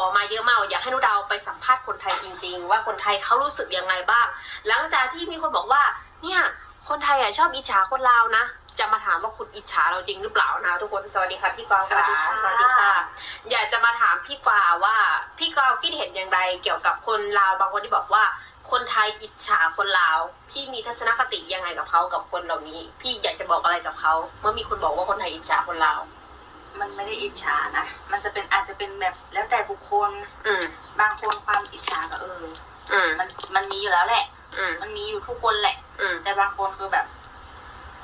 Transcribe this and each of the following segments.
อมาเยอะมากอยากให้นุดาวไปสัมภาษณ์คนไทยจริง ๆ ว่าคนไทยเขารู้สึกยังไงบ้าง หลังจากที่มีคนบอกว่า เนี่ยคนไทยอะชอบอิจฉาคนลาวนะ จะมาถามว่าคุณอิจฉาเราจริงหรือเปล่านะ ทุกคนสวัสดีค่ะพี่กวางสวัสดีค่ะสวัสดีค่ะ อยากจะมาถามพี่กวางว่า พี่กวางคิดเห็นอย่างไรเกี่ยวกับคนลาวบางคนที่บอกว่า คนไทยอิจฉาคนลาว พี่มีทัศนคติยังไงกับเขากับคนเหล่านี้ พี่อยากจะบอกอะไรกับเขาเมื่อมีคนบอกว่าคนไทยอิจฉาคนลาว มันไม่ได้อิจฉานะ มันจะเป็นอาจจะเป็นแบบแล้วแต่บุคคล อืม บางคนความอิจฉาก็เออ อืม มันมันมีอยู่แล้วแหละ อืม มันมีอยู่ทุกคนแหละ อืม แต่บางคนคือแบบ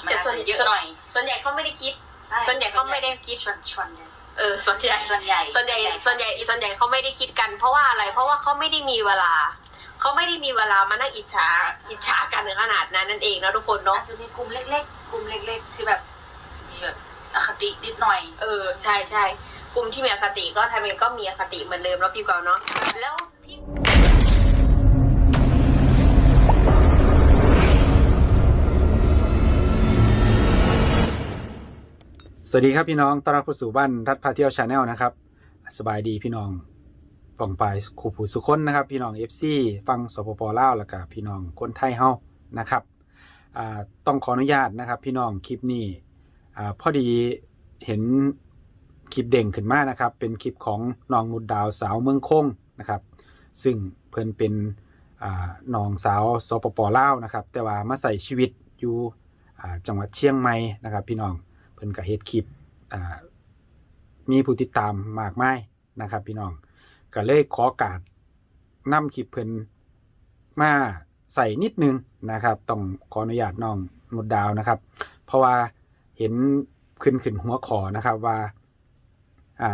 มันแต่อาจส่วนจะเยอะหน่อยส่วนใหญ่เขาไม่ได้คิด ช่ส่วนใหญ่เขาไม่ได้คิดชวนชวนใหญ่เออ ส่วนใหญ่ ส่วนใหญ่ส่วนใหญ่ ส่วนใหญ่ ส่วนใหญ่เขาไม่ได้คิดกัน เพราะว่าอะไร เพราะว่าเขาไม่ได้มีเวลา เขาไม่ได้มีเวลามานั่งอิจฉา อิจฉากันถึงขนาดนั้นนั่นเองนะทุกคนเนาะ อาจจะมีกลุ่มเล็ก ๆ กลุ่มเล็ก ๆ ที่แบบจะมีแบบอค ตินิดหน่อย เออใช่ใช่กลุ่มที่มีอคติก็ทำเองก็มีอคติเหมือนเดิมแล้วพี่กวางเนาะแล้วพี่สวัสดีครับพี่น้องต้อนรับเข้าสู่บ้านรัฐพาเที่ยวชาแนลนะครับ สบายดีพี่น้องฝั่งปลายครูผู้สุคนนะครับ พี่น้องเอฟซีฟังสปปลาวแล้วก็พี่น้องคนไทยเฮานะครับอ่าต้องขออนุญาตนะครับ พี่น้องคลิปนี้อ่าพอดี เห็นคลิปเด่งขึ้นมานะครับ เป็นคลิปของน้องนุดดาวสาวเมืองคงนะครับ ซึ่งเพิ่นเป็นอน้องสาวสปปลาวนะครับ แต่ว่ามาใส่ชีวิตอยู่จังหวัดเชียงใหม่นะครับ พี่น้องเพิ่นก็เฮ็ดคลิปมีผู้ติดตามมากมายนะครับ พี่น้องก็เลยขอการนำคลิปเพิ่นมาใส่นิดนึงนะครับ ต้องขออนุญาตน้องมดดาวนะครับ เพราะว่าเห็น ขึ้นขึ้นหัวขอนะครับว่าอ่า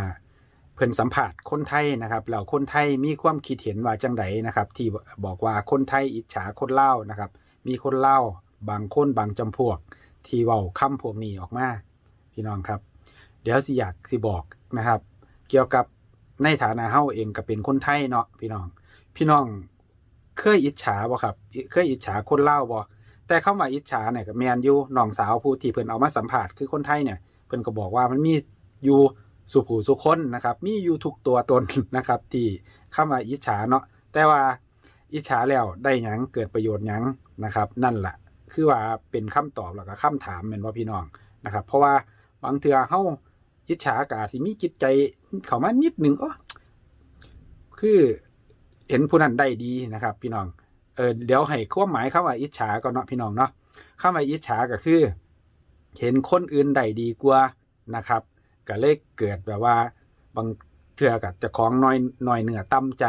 เพิ่นสัมผัสคนไทยนะครับแล้วคนไทยมีความคิดเห็นว่าจังไดนะครับ ที่บอกว่าคนไทยอิจฉาคนเล่านะครับ มีคนเล่าบางคนบางจำพวก ที่เว้าคำพวกนี้ออกมาพี่น้องครับ เดี๋ยวสิอยากสิบอกนะครับ เกี่ยวกับในฐานะเฮาเองก็เป็นคนไทยเนาะพี่น้อง พี่น้องเคยอิจฉาบ่ครับ เคยอิจฉาคนเล่าบ่ แต่เข้ามาอิจฉาเนี่ยก็แมนยูน้องสาวผู้ที่เพิ่นเอามาสัมภาษณ์คือคนไทยเนี่ยเพิ่นก็บอกว่ามันมีอยู่สุผู้สุคนนะครับ มีอยู่ทุกตัวตนนะครับ ที่เข้ามาอิจฉาเนาะแต่ว่าอิจฉาแล้วได้หยังเกิดประโยชน์หยังนะครับ นั่นแหละคือว่าเป็นคำตอบแล้วก็คำถามแม่นว่าพี่น้องนะครับ เพราะว่าบางเทื่อเฮาอิจฉากาสิมีจิตใจเข้ามานิดหนึ่งอ๋อคือเห็นผู้นั้นได้ดีนะครับ พี่น้อง เออเดี๋ยวให้ความหมายคำว่าอิจฉาก่อนเนาะพี่น้องเนาะคำว่าอิจฉาก็คือ เห็นคนอื่นได้ดีกว่านะครับก็เลยเกิดแบบว่าบางเทื่อกับจะของน้อยน้อยเหนือตั้มใจ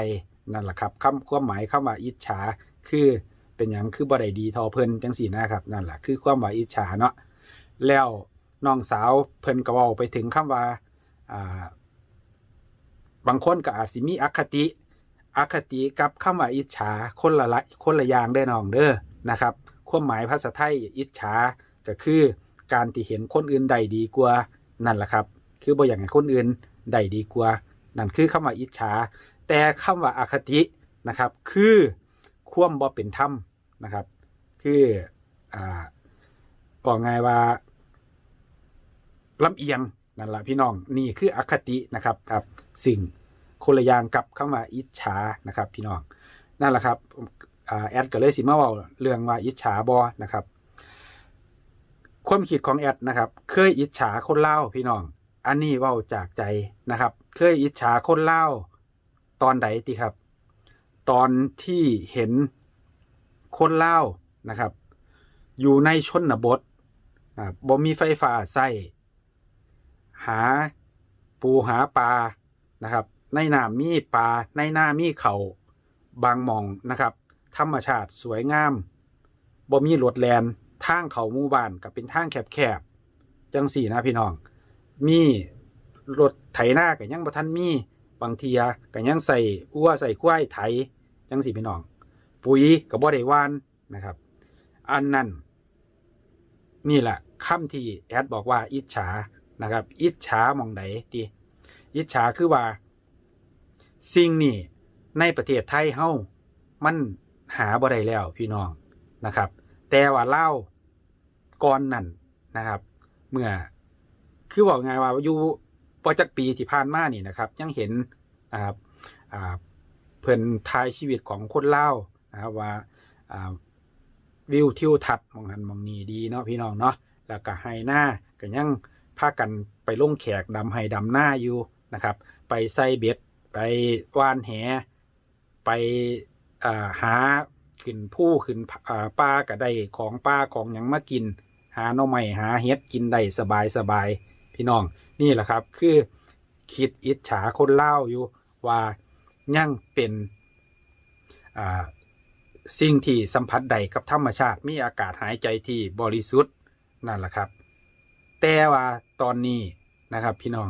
นั่นแหละครับคำความหมายคำว่าอิจฉาคือเป็นอย่างคือบ่ได้ดีทอเพิ่นจังสี่นะครับนั่นแหละคือความว่าอิจฉาเนาะแล้วน้องสาวเพิ่นก็เว้าไปถึงคำว่าอ่าบางคนก็อาจสิมีอคติ อคติกับคำว่าอิจฉาคนละละคนละอย่างได้น้องเด้อนะครับความหมายภาษาไทยอิจฉาก็คือการที่เห็นคนอื่นได้ดีกว่านั่นแหละครับ คือบ่อย่ากให้คนอื่นได้ดีกว่านั่นคือคำว่าอิจฉาแต่คำว่าอคตินะครับ คือความบ่เป็นธรรมนะครับ คืออ่าบอกไงว่าลำเอียงนั่นแหละพี่น้องนี่คืออคตินะครับครับ สิ่ง คนละอย่างกับคำว่าอิจฉานะครับ พี่น้องนั่นแหละครับอแอดก็เลยสิมาว้าเรื่องว่าอิจฉาบอนะครับ ความคิดของแอดนะครับ เคยอิจฉาคนเล่าพี่น้อง อันนี้ว้าจากใจนะครับ เคยอิจฉาคนเล่าตอนใดติครับ ตอนที่เห็นคนเล่านะครับ อยู่ในชนบทบ่มีไฟฟ้าใส่หาปูหาปลานะครับ ในน้ำมีปลาในหน้ามีเขาบางมองนะครับ ธรรมชาติสวยงามบ่มีรถแลนทางเขาหมู่บ้านกับเป็นทางแคบๆจังสี่นะพี่น้อง มีรถไถหน้ากับยังบ่ทันมีบางเทียกับยังใส่อ้วใส่ควายไถจังสี่พี่น้อง ปุ๋ยกับบ่ได้วานนะครับ อันนั้นนี่แหละคำที่แอดบอกว่าอิจฉานะครับ อิจฉามองใดตีอิจฉาคือว่า สิ่งนี้ในประเทศไทยเฮามันหาบ่ได้แล้วพี่น้องนะครับ แต่ว่าเล่าก่อนนั่นนะครับ เมื่อคือบอกไงว่าอยู่ปอจักปีที่ผ่านมานี่นะครับ ยังเห็นนะครับเพิ่นทายชีวิตของคนเล่านะครับว่าวิวทิวทัศน์มองหันมองนี้ดีเนาะพี่น้องเนาะแล้วก็ไฮหน้าก็ยังพากันไปลงแขกดำไฮดำหน้าอยู่นะครับ ไปใส่เบ็ด ไปว่านแห ไปหาขึ้นผู้ขึ้นป้าก็ได้ของป้าของหยังมากิน หาหน่อไม้หาเฮ็ดกินได้สบายสบายพี่น้องนี่แหละครับ คือคิดอิจฉาคนเล่าอยู่ว่ายั่งเป็นสิ่งที่สัมผัสใดกับธรรมชาติมีอากาศหายใจที่บริสุทธิ์นั่นแหละครับ แต่ว่าตอนนี้นะครับพี่น้อง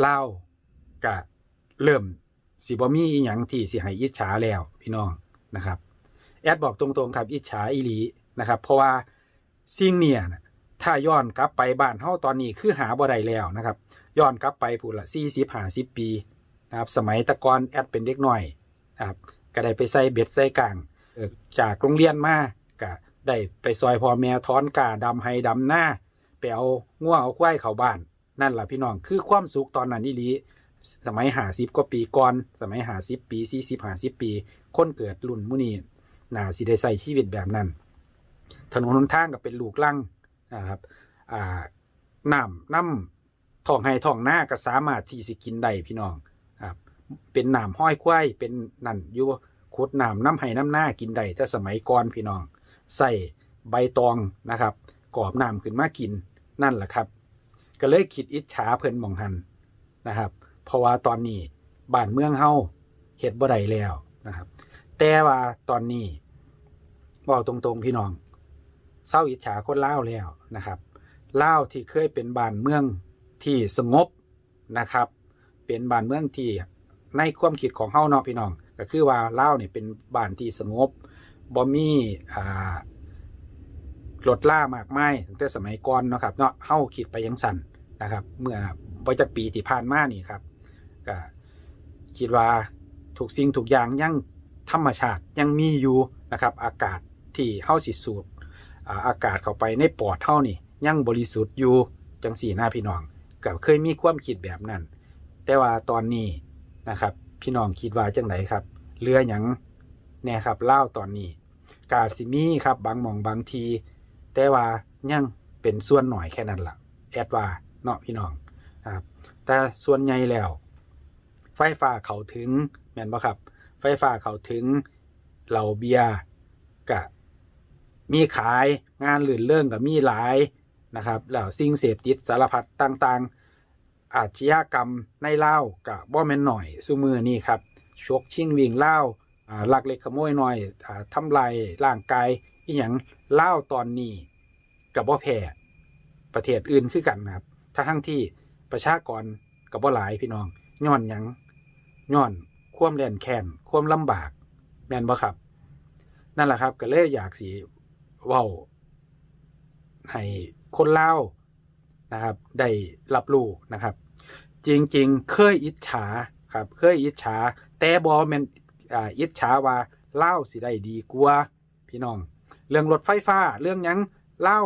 เล่ากะ เริ่มสิบ่มีอีหยังที่สิให้อิจฉาแล้วพี่น้องนะครับแอดบอกตรงๆครับอิจฉาอีหลีนะครับ เพราะว่าสิ่งเนี่ยนะถ้าย้อนกลับไปบ้านเฮาตอนนี้คือหาบ่ได้แล้วนะครับย้อนกลับไปพูดละ40 50ปีนะครับสมัยตะกอนแอดเป็นเด็กหน้อยนะครับก็ได้ไปใส่เบ็ดใส่กลางจากโรงเรียนมาก็ได้ไปซอยพ่อแม่ถอนกาดำให้ดำหน้าไปเอาง่วเอาควายเข้าบ้าน นั่นแหละพี่น้องคือความสุขตอนนั้นอีหลี สมัยหาสิบกว่าปีก่อน สมัยหาสิบปีสี่สิบหาสิบปี คนเกิดรุ่นมุนีน่าสิได้ใส่ชีวิตแบบนั้น ถนนหนทางก็เป็นลูกลังนะครับอ่าน้ำน้ำทองไห้ทองหน้าก็สามารถที่สิกินได้พี่น้องครับเป็นน้ำห้อยควายเป็นนั่นอยู่ขุดน้ำน้ำไห้น้ำหน้ากินได้แต่สมัยก่อนพี่น้อง ใส่ใบตองนะครับกรอบน้ำขึ้นมากินนั่นแหละครับ ก็เลยคิดอิจฉาเพิ่นมองหันนะครับ เพราะว่าตอนนี้บ้านเมืองเฮาเฮ็ดบ่ได้แล้วนะครับ แต่ว่าตอนนี้บอกตรงๆพี่น้องเศร้าอิจฉาคนล่าแล้วนะครับล่าที่เคยเป็นบ้านเมืองที่สงบนะครับ เป็นบ้านเมืองที่ในความคิดของเฮาเนาะพี่น้อง ก็คือว่าล่าเนี่ยเป็นบ้านที่สงบบ่มีอ่ารถล่ามากไมายตั้งแต่สมัยก่อนเนาะครับเนาะเฮาคิดไปยังสั่นนะครับ เมื่อบ่จักปีที่ผ่านมานี่ครับ ก็คิดว่าทุกสิ่งทุกอย่างยังธรรมชาติยังมีอยู่นะครับ อากาศที่เฮาสิสูดอากาศเข้าไปในปอดเฮานี่ยังบริสุทธิ์อยู่จังสี่หน้าพี่น้องก็เคยมีความคิดแบบนั้น แต่ว่าตอนนี้นะครับ พี่น้องคิดว่าจังไหนครับเรือหยังแน่ครับเล่าตอนนี้ กาสิมีครับบางหมองบางที แต่ว่ายังเป็นส่วนหน่อยแค่นั้นละ่ะ แอดว่าเนาะพี่น้องครับแต่ส่วนใหญ่แล้ว ไฟฟ้าเขาถึงแม่นบ่ครับ ไฟฟ้าเขาถึงเหล่าเบียร์กะมีขายงานลื่นเรื่องกับมีหลายนะครับแล้วสิ่งเสพติดสารพัดต่างๆ อาชญากรรมในเล่ากับบ่แม่นหน่อยซุมือนี่ครับชกชิงวิ่งเล่าวอ่าลักเล็กขโมยหน่อยอทำลายร่างกายอีหยังเล่าตอนนี้กับบ่แพ้ประเทศอื่นคือกันนะครับถ้าทั้งที่ประชากรกับบ่หลายพี่น้องย้อนยัง ย้อนความแล่นแค้นความลำบาก แม่นบ่ครับ นั่นแหละครับ ก็เลยอยากสิเว้าให้คนเล่านะครับ ได้รับรู้นะครับ จริงๆ เคยอิจฉาครับ เคยอิจฉาแต่บอแมนอิจฉาว่าเล่าสิได้ดีกว่าพี่น้อง เรื่องรถไฟฟ้า เรื่องยังเล่า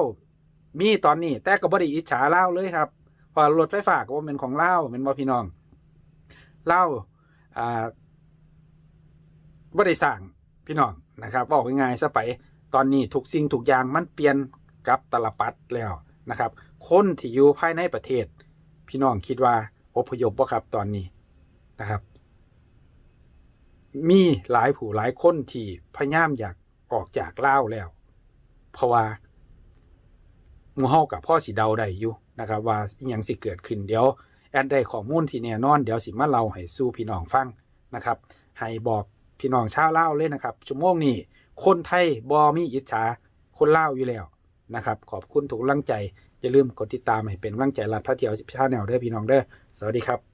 มีตอนนี้ แต่ก็บ่ได้อิจฉาเล่าเลยครับพอรถไฟฟ้าก็เป็นของเล่าเป็นบ่พี่น้องเล่า บ่ได้สร้างพี่น้องนะครับบอกง่ายๆซะไปตอนนี้ทุกสิ่งทุกอย่างมันเปลี่ยนกับตลปัดแล้วนะครับ คนที่อยู่ภายในประเทศ พี่น้องคิดว่าอพยพบ่ครับตอนนี้นะครับ มีหลายผู้หลายคนที่พยายามอยากออกจากเล่าแล้ว เพราะว่ามู่เฮากับพ่อสิเดาได้อยู่นะครับ ว่าอหยังสิเกิดขึ้นเดี๋ยว แอดได้ข้อมูลที่แน่นอน เดี๋ยวสิมาเล่าให้สู้พี่น้องฟังนะครับให้บอกพี่น้องชาวลาเลยนะครับชั่วโมงนี้คนไทยบอมีอิจฉาคนเล่าอยู่แล้วนะครับ ขอบคุณถูกลังใจอย่าลืมกดติดตามให้เป็นกำลังใจรัดพระเที่ยวชาแนลเด้อพี่น้องเด้อสวัสดีครับ